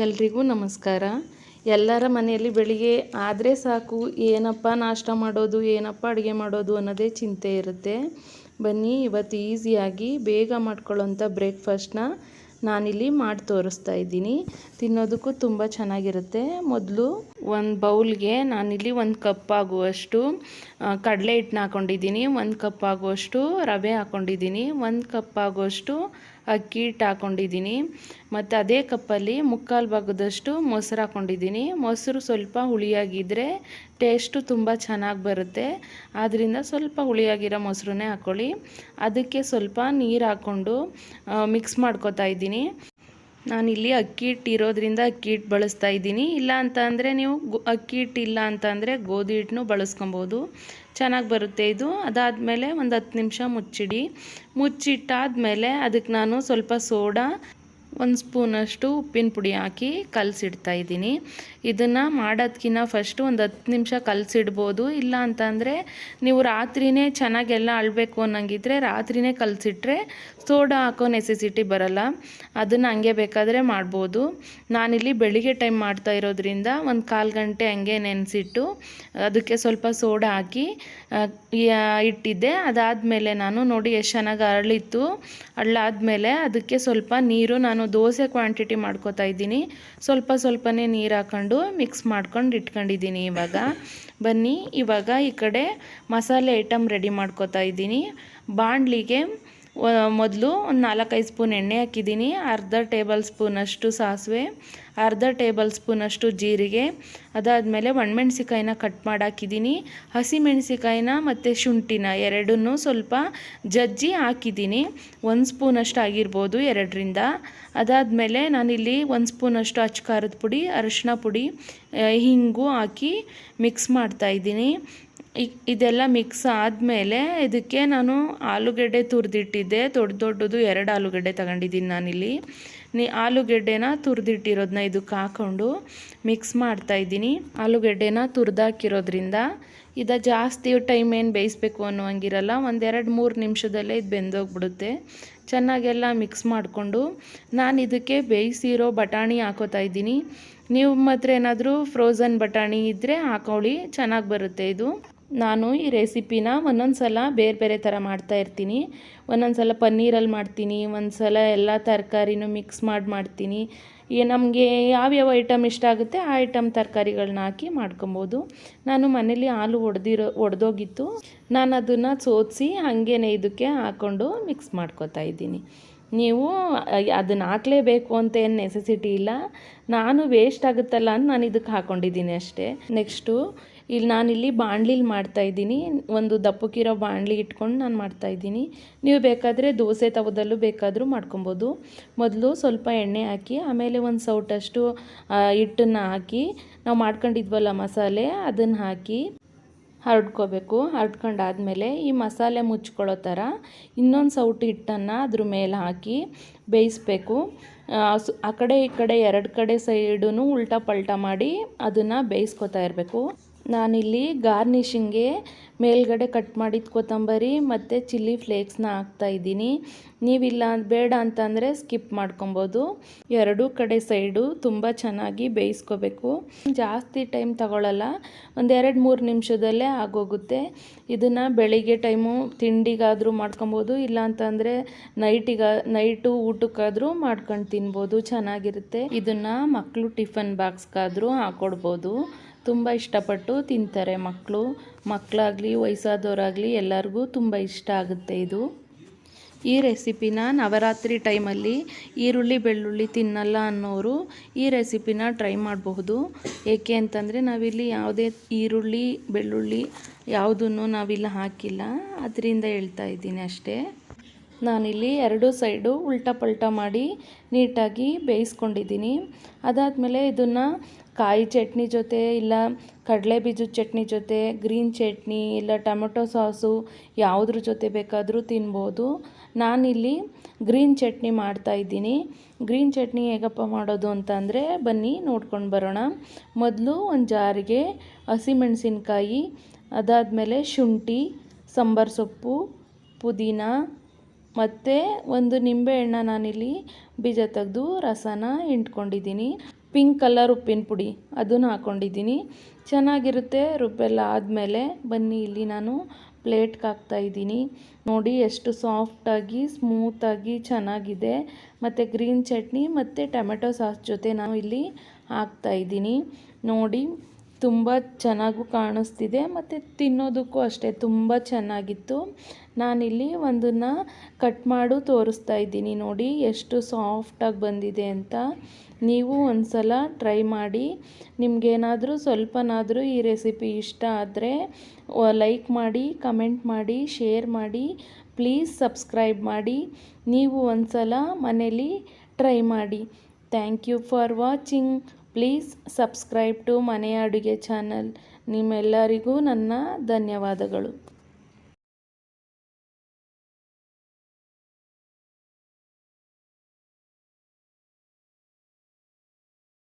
ಎಲ್ರಿಗೂ ನಮಸ್ಕಾರ. ಎಲ್ಲರ ಮನೆಯಲ್ಲಿ ಬೆಳಿಗ್ಗೆ ಆದರೆ ಸಾಕು, ಏನಪ್ಪ ನಾಷ್ಟ ಮಾಡೋದು, ಏನಪ್ಪ ಅಡುಗೆ ಮಾಡೋದು ಅನ್ನೋದೇ ಚಿಂತೆ ಇರುತ್ತೆ. ಬನ್ನಿ, ಇವತ್ತು ಈಸಿಯಾಗಿ ಬೇಗ ಮಾಡ್ಕೊಳ್ಳೋಂಥ ಬ್ರೇಕ್ಫಾಸ್ಟ್ನ ನಾನಿಲ್ಲಿ ಮಾಡಿ ತೋರಿಸ್ತಾ ಇದ್ದೀನಿ. ತಿನ್ನೋದಕ್ಕೂ ತುಂಬ ಚೆನ್ನಾಗಿರುತ್ತೆ. ಮೊದಲು ಒಂದು ಬೌಲ್ಗೆ ನಾನಿಲ್ಲಿ ಒಂದು ಕಪ್ ಆಗುವಷ್ಟು ಕಡಲೆ ಹಿಟ್ಟನ್ನ ಹಾಕ್ಕೊಂಡಿದ್ದೀನಿ ಒಂದು ಕಪ್ ಆಗುವಷ್ಟು ರವೆ ಹಾಕ್ಕೊಂಡಿದ್ದೀನಿ ಒಂದು ಕಪ್ ಆಗುವಷ್ಟು ಅಕ್ಕಿ ಹಿಟ್ಟು ಹಾಕ್ಕೊಂಡಿದ್ದೀನಿ ಮತ್ತು ಅದೇ ಕಪ್ಪಲ್ಲಿ ಮುಕ್ಕಾಲು ಭಾಗದಷ್ಟು ಮೊಸರು ಹಾಕ್ಕೊಂಡಿದ್ದೀನಿ ಮೊಸರು ಸ್ವಲ್ಪ ಹುಳಿಯಾಗಿದ್ದರೆ ಟೇಸ್ಟು ತುಂಬ ಚೆನ್ನಾಗಿ ಬರುತ್ತೆ. ಆದ್ದರಿಂದ ಸ್ವಲ್ಪ ಹುಳಿಯಾಗಿರೋ ಮೊಸರನ್ನೇ ಹಾಕ್ಕೊಳ್ಳಿ ಅದಕ್ಕೆ ಸ್ವಲ್ಪ ನೀರು ಹಾಕ್ಕೊಂಡು ಮಿಕ್ಸ್ ಮಾಡ್ಕೊತಾ ಇದ್ದೀನಿ. ನಾನಿಲ್ಲಿ ಅಕ್ಕಿ ಹಿಟ್ಟು ಇರೋದ್ರಿಂದ ಅಕ್ಕಿ ಹಿಟ್ಟು ಬಳಸ್ತಾ ಇದ್ದೀನಿ. ಇಲ್ಲ ಅಂತ ಅಂದರೆ ನೀವು ಅಕ್ಕಿ ಹಿಟ್ಟು ಇಲ್ಲ ಅಂತ ಗೋಧಿ ಹಿಟ್ಟನ್ನು ಬಳಸ್ಕೊಬೋದು. ಚೆನ್ನಾಗಿ ಬರುತ್ತೆ ಇದು. ಅದಾದಮೇಲೆ ಒಂದು ಹತ್ತು ನಿಮಿಷ ಮುಚ್ಚಿಡಿ. ಮುಚ್ಚಿಟ್ಟಾದಮೇಲೆ ಅದಕ್ಕೆ ನಾನು ಸ್ವಲ್ಪ ಸೋಡಾ ಒಂದು ಸ್ಪೂನಷ್ಟು ಉಪ್ಪಿನ ಪುಡಿ ಹಾಕಿ ಕಲಸಿಡ್ತಾ ಇದ್ದೀನಿ. ಇದನ್ನು ಮಾಡೋದ್ಕಿಂತ ಫಸ್ಟು ಒಂದು ಹತ್ತು ನಿಮಿಷ ಕಲಸಿಡ್ಬೋದು. ಇಲ್ಲ ಅಂತಂದರೆ ನೀವು ರಾತ್ರಿನೇ ಚೆನ್ನಾಗೆಲ್ಲ ಅಳಬೇಕು ಅನ್ನಂಗಿದ್ರೆ ರಾತ್ರಿನೇ ಕಲಸಿಟ್ರೆ ಸೋಡಾ ಹಾಕೋ ನೆಸೆಸಿಟಿ ಬರಲ್ಲ. ಅದನ್ನು ಹಂಗೆ ಬೇಕಾದರೆ ಮಾಡ್ಬೋದು. ನಾನಿಲ್ಲಿ ಬೆಳಿಗ್ಗೆ ಟೈಮ್ ಮಾಡ್ತಾ ಇರೋದ್ರಿಂದ ಒಂದು ಕಾಲು ಗಂಟೆ ಹಂಗೆ ನೆನೆಸಿಟ್ಟು ಅದಕ್ಕೆ ಸ್ವಲ್ಪ ಸೋಡಾ ಹಾಕಿ ಇಟ್ಟಿದ್ದೆ. ಅದಾದಮೇಲೆ ನಾನು ನೋಡಿ ಎಷ್ಟು ಚೆನ್ನಾಗಿ ಅರಳಿತ್ತು. ಅರಳಾದ್ಮೇಲೆ ಅದಕ್ಕೆ ಸ್ವಲ್ಪ ನೀರು ನಾನು ದೋಸೆ ಕ್ವಾಂಟಿಟಿ ಮಾಡ್ಕೊತಾ ಇದ್ದೀನಿ. ಸ್ವಲ್ಪ ಸ್ವಲ್ಪನೇ ನೀರು ಹಾಕೊಂಡು ಮಿಕ್ಸ್ ಮಾಡ್ಕೊಂಡು ಇಟ್ಕೊಂಡಿದ್ದೀನಿ ಇವಾಗ. ಬನ್ನಿ, ಇವಾಗ ಈ ಕಡೆ ಮಸಾಲೆ ಐಟಮ್ ರೆಡಿ ಮಾಡ್ಕೊತಾ ಇದ್ದೀನಿ. ಬಾಣಲಿಗೆ ಮೊದಲು ಒಂದು ನಾಲ್ಕೈದು ಸ್ಪೂನ್ ಎಣ್ಣೆ ಹಾಕಿದ್ದೀನಿ. ಅರ್ಧ ಟೇಬಲ್ ಸ್ಪೂನಷ್ಟು ಸಾಸಿವೆ. ಅರ್ಧ ಟೇಬಲ್ ಸ್ಪೂನಷ್ಟು ಜೀರಿಗೆ, ಅದಾದಮೇಲೆ ಒಣಮೆಣ್ಸಿಕಾಯಿನ ಕಟ್ ಮಾಡಿ ಹಾಕಿದ್ದೀನಿ ಹಸಿಮೆಣಸಿಕಾಯಿನ ಮತ್ತು ಶುಂಠಿನ ಎರಡನ್ನೂ ಸ್ವಲ್ಪ ಜಜ್ಜಿ ಹಾಕಿದ್ದೀನಿ ಒಂದು ಸ್ಪೂನಷ್ಟು ಆಗಿರ್ಬೋದು ಎರಡರಿಂದ. ಅದಾದಮೇಲೆ ನಾನಿಲ್ಲಿ ಒಂದು ಸ್ಪೂನಷ್ಟು ಅಚ್ಚ ಖಾರದ ಪುಡಿ, ಅರಿಶಿನ ಪುಡಿ ಹಿಂಗು ಹಾಕಿ ಮಿಕ್ಸ್ ಮಾಡ್ತಾಯಿದ್ದೀನಿ ಇದೆಲ್ಲ ಮಿಕ್ಸ್ ಆದಮೇಲೆ ಇದಕ್ಕೆ ನಾನು ಆಲೂಗಡ್ಡೆ ತುರಿದಿಟ್ಟಿದ್ದೆ. ದೊಡ್ಡ ದೊಡ್ಡದು ಎರಡು ಆಲೂಗಡ್ಡೆ ತಗೊಂಡಿದ್ದೀನಿ ನಾನಿಲ್ಲಿ. ನೀ ಆಲೂಗೆಡ್ಡೆನ ತುರಿದಿಟ್ಟಿರೋದನ್ನ ಇದಕ್ಕೆ ಹಾಕ್ಕೊಂಡು ಮಿಕ್ಸ್ ಮಾಡ್ತಾಯಿದ್ದೀನಿ ಆಲೂಗೆಡ್ಡೆನ ತುರಿದಾಕಿರೋದ್ರಿಂದ ಇದು ಜಾಸ್ತಿ ಟೈಮ್ ಏನು ಬೇಯಿಸ್ಬೇಕು ಅನ್ನೋಂಗಿರಲ್ಲ ಒಂದೆರಡು ಮೂರು ನಿಮಿಷದಲ್ಲೇ ಇದು ಬೆಂದೋಗ್ಬಿಡುತ್ತೆ. ಚೆನ್ನಾಗೆಲ್ಲ ಮಿಕ್ಸ್ ಮಾಡಿಕೊಂಡು ನಾನು ಇದಕ್ಕೆ ಬೇಯಿಸಿರೋ ಬಟಾಣಿ ಹಾಕೋತಾ ಇದ್ದೀನಿ. ನೀವು ಮಾತ್ರ ಏನಾದರೂ ಫ್ರೋಝನ್ ಬಟಾಣಿ ಇದ್ದರೆ ಹಾಕೊಳ್ಳಿ, ಚೆನ್ನಾಗಿ ಬರುತ್ತೆ ಇದು. ನಾನು ಈ ರೆಸಿಪಿನ ಒಂದೊಂದು ಸಲ ಬೇರೆ ಬೇರೆ ಥರ ಮಾಡ್ತಾ ಇರ್ತೀನಿ. ಒಂದೊಂದು ಸಲ ಪನ್ನೀರಲ್ಲಿ ಮಾಡ್ತೀನಿ ಒಂದು ಸಲ ಎಲ್ಲ ತರಕಾರಿನೂ ಮಿಕ್ಸ್ ಮಾಡಿ ಮಾಡ್ತೀನಿ. ಈ ನಮಗೆ ಯಾವ್ಯಾವ ಐಟಮ್ ಇಷ್ಟ ಆಗುತ್ತೆ ಆ ಐಟಮ್ ತರಕಾರಿಗಳನ್ನ ಹಾಕಿ ಮಾಡ್ಕೊಬೋದು. ನಾನು ಮನೇಲಿ ಹಾಲು ಒಡೆದಿರೋ, ಒಡೆದೋಗಿತ್ತು. ನಾನು ಅದನ್ನು ಸೋದಿಸಿ ಹಾಗೇನೆ ಇದಕ್ಕೆ ಹಾಕ್ಕೊಂಡು ಮಿಕ್ಸ್ ಮಾಡ್ಕೊತಾ ಇದ್ದೀನಿ. ನೀವು ಅದನ್ನು ಹಾಕಲೇಬೇಕು ಅಂತ ಏನು ನೆಸೆಸಿಟಿ ಇಲ್ಲ. ನಾನು ವೇಸ್ಟ್ ಆಗುತ್ತಲ್ಲ ಅಂತ ನಾನು ಇದಕ್ಕೆ ಹಾಕ್ಕೊಂಡಿದ್ದೀನಿ ಅಷ್ಟೇ. ನೆಕ್ಸ್ಟು ಇಲ್ಲಿ ನಾನಿಲ್ಲಿ ಬಾಣಲಿಲಿ ಮಾಡ್ತಾಯಿದ್ದೀನಿ ಒಂದು ದಪ್ಪಕ್ಕಿರೋ ಬಾಣಲಿ ಇಟ್ಕೊಂಡು ನಾನು ಮಾಡ್ತಾ ಇದ್ದೀನಿ. ನೀವು ಬೇಕಾದರೆ ದೋಸೆ ತವದಲ್ಲೂ ಬೇಕಾದರೂ ಮಾಡ್ಕೊಬೋದು. ಮೊದಲು ಸ್ವಲ್ಪ ಎಣ್ಣೆ ಹಾಕಿ, ಆಮೇಲೆ ಒಂದು ಸೌಟಷ್ಟು ಹಿಟ್ಟನ್ನು ಹಾಕಿ, ನಾವು ಮಾಡ್ಕೊಂಡಿದ್ವಲ್ಲ ಮಸಾಲೆ, ಅದನ್ನು ಹಾಕಿ ಹರಡ್ಕೋಬೇಕು. ಹರಡ್ಕೊಂಡಾದ್ಮೇಲೆ ಈ ಮಸಾಲೆ ಮುಚ್ಕೊಳ್ಳೋ ಥರ ಇನ್ನೊಂದು ಸೌಟು ಹಿಟ್ಟನ್ನು ಅದ್ರ ಮೇಲೆ ಹಾಕಿ ಬೇಯಿಸ್ಬೇಕು. ಆ ಕಡೆ ಈ ಕಡೆ ಎರಡು ಕಡೆ ಸೈಡೂ ಉಲ್ಟಾ ಪಲ್ಟಾ ಮಾಡಿ ಅದನ್ನು ಬೇಯಿಸ್ಕೊತಾ ಇರಬೇಕು. ನಾನಿಲ್ಲಿ ಗಾರ್ನಿಷಿಂಗ್ಗೆ ಮೇಲ್ಗಡೆ ಕಟ್ ಮಾಡಿದ ಕೊತ್ತಂಬರಿ ಮತ್ತು ಚಿಲ್ಲಿ ಫ್ಲೇಕ್ಸ್ನ ಹಾಕ್ತಾ ಇದ್ದೀನಿ. ನೀವಿಲ್ಲ ಬೇಡ ಅಂತಂದರೆ ಸ್ಕಿಪ್ ಮಾಡ್ಕೊಬೋದು. ಎರಡೂ ಕಡೆ ಸೈಡು ತುಂಬ ಚೆನ್ನಾಗಿ ಬೇಯಿಸ್ಕೋಬೇಕು. ಜಾಸ್ತಿ ಟೈಮ್ ತಗೊಳ್ಳಲ್ಲ ಒಂದೆರಡು ಮೂರು ನಿಮಿಷದಲ್ಲೇ ಆಗೋಗುತ್ತೆ. ಇದನ್ನು ಬೆಳಿಗ್ಗೆ ಟೈಮು ತಿಂಡಿಗಾದರೂ ಮಾಡ್ಕೊಬೋದು. ಇಲ್ಲ ಅಂತಂದರೆ ನೈಟಿಗ, ನೈಟು ಊಟಕ್ಕಾದರೂ ಮಾಡ್ಕೊಂಡು ತಿನ್ಬೋದು. ಚೆನ್ನಾಗಿರುತ್ತೆ. ಇದನ್ನು ಮಕ್ಕಳು ಟಿಫನ್ ಬಾಕ್ಸ್ಗಾದರೂ ಹಾಕ್ಕೊಡ್ಬೋದು ತುಂಬ ಇಷ್ಟಪಟ್ಟು ತಿಂತಾರೆ ಮಕ್ಕಳು. ಮಕ್ಕಳಾಗಲಿ, ವಯಸ್ಸಾದವರಾಗಲಿ ಎಲ್ಲರಿಗೂ ತುಂಬ ಇಷ್ಟ ಆಗುತ್ತೆ ಇದು. ಈ ರೆಸಿಪಿನ ನವರಾತ್ರಿ ಟೈಮಲ್ಲಿ ಈರುಳ್ಳಿ, ಬೆಳ್ಳುಳ್ಳಿ ತಿನ್ನಲ್ಲ ಅನ್ನೋರು ಈ ರೆಸಿಪಿನ ಟ್ರೈ ಮಾಡಬಹುದು. ಏಕೆ ಅಂತಂದರೆ ನಾವಿಲ್ಲಿ ಯಾವುದೇ ಈರುಳ್ಳಿ, ಬೆಳ್ಳುಳ್ಳಿ ಯಾವುದನ್ನು ನಾವಿಲ್ಲಿ ಹಾಕಿಲ್ಲ. ಅದರಿಂದ ಹೇಳ್ತಾ ಇದ್ದೀನಿ ಅಷ್ಟೇ. ನಾನಿಲ್ಲಿ ಎರಡು ಸೈಡು ಉಲ್ಟಾ ಪಲ್ಟಾ ಮಾಡಿ ನೀಟಾಗಿ ಬೇಯಿಸ್ಕೊಂಡಿದ್ದೀನಿ. ಅದಾದಮೇಲೆ ಇದನ್ನು ಕಾಯಿ ಚಟ್ನಿ ಜೊತೆ ಇಲ್ಲ ಕಡಲೆ ಬೀಜದ ಚಟ್ನಿ ಜೊತೆ, ಗ್ರೀನ್ ಚಟ್ನಿ ಇಲ್ಲ ಟೊಮೆಟೊ ಸಾಸು ಯಾವುದ್ರ ಜೊತೆ ಬೇಕಾದರೂ ತಿನ್ಬೋದು. ನಾನಿಲ್ಲಿ ಗ್ರೀನ್ ಚಟ್ನಿ ಮಾಡ್ತಾ ಇದ್ದೀನಿ. ಗ್ರೀನ್ ಚಟ್ನಿ ಹೇಗಪ್ಪ ಮಾಡೋದು ಅಂತ ಅಂದರೆ ಬನ್ನಿ ನೋಡ್ಕೊಂಡು ಬರೋಣ. ಮೊದಲು ಒಂದು ಜಾರಿಗೆ ಹಸಿಮೆಣಸಿನ್ಕಾಯಿ ಅದಾದಮೇಲೆ ಶುಂಠಿ, ಸಾಂಬಾರು ಸೊಪ್ಪು, ಪುದೀನ ಮತ್ತು ಒಂದು ನಿಂಬೆಹಣ್ಣ ನಾನಿಲ್ಲಿ ಬೀಜ ತೆಗೆದು ರಸನ ಹಿಂಡ್ಕೊಂಡಿದ್ದೀನಿ. ಪಿಂಕ್ ಕಲರ್ ಉಪ್ಪಿನ ಪುಡಿ ಅದನ್ನು ಹಾಕ್ಕೊಂಡಿದ್ದೀನಿ ಚೆನ್ನಾಗಿರುತ್ತೆ ರುಬ್ಬೆಲ್ಲ ಆದಮೇಲೆ ಬನ್ನಿ, ಇಲ್ಲಿ ನಾನು ಪ್ಲೇಟ್ಗೆ ಹಾಕ್ತಾಯಿದ್ದೀನಿ ನೋಡಿ ಎಷ್ಟು ಸಾಫ್ಟಾಗಿ ಸ್ಮೂತಾಗಿ ಚೆನ್ನಾಗಿದೆ. ಮತ್ತು ಗ್ರೀನ್ ಚಟ್ನಿ ಮತ್ತು ಟೊಮೆಟೊ ಸಾಸ್ ಜೊತೆ ನಾನು ಇಲ್ಲಿ ಹಾಕ್ತಾಯಿದ್ದೀನಿ ನೋಡಿ ತುಂಬ ಚೆನ್ನಾಗೂ ಕಾಣಿಸ್ತಿದೆ ಮತ್ತು ತಿನ್ನೋದಕ್ಕೂ ಅಷ್ಟೇ, ತುಂಬ ಚೆನ್ನಾಗಿತ್ತು. ನಾನಿಲ್ಲಿ ಒಂದನ್ನು ಕಟ್ ಮಾಡು ತೋರಿಸ್ತಾ ಇದ್ದೀನಿ ನೋಡಿ ಎಷ್ಟು ಸಾಫ್ಟಾಗಿ ಬಂದಿದೆ ಅಂತ. ನೀವು ಒಂದು ಸಲ ಟ್ರೈ ಮಾಡಿ, ನಿಮಗೇನಾದರೂ ಸ್ವಲ್ಪನಾದರೂ ಈ ರೆಸಿಪಿ ಇಷ್ಟ ಆದರೆ ಲೈಕ್ ಮಾಡಿ, ಕಮೆಂಟ್ ಮಾಡಿ, ಶೇರ್ ಮಾಡಿ, ಪ್ಲೀಸ್ ಸಬ್ಸ್ಕ್ರೈಬ್ ಮಾಡಿ, ನೀವು ಒಂದು ಸಲ ಮನೇಲಿ ಟ್ರೈ ಮಾಡಿ. Thank you for watching. Please subscribe to ಮನೆಯ ಅಡುಗೆ ಚಾನಲ್. ನಿಮ್ಮೆಲ್ಲರಿಗೂ ನನ್ನ ಧನ್ಯವಾದಗಳು.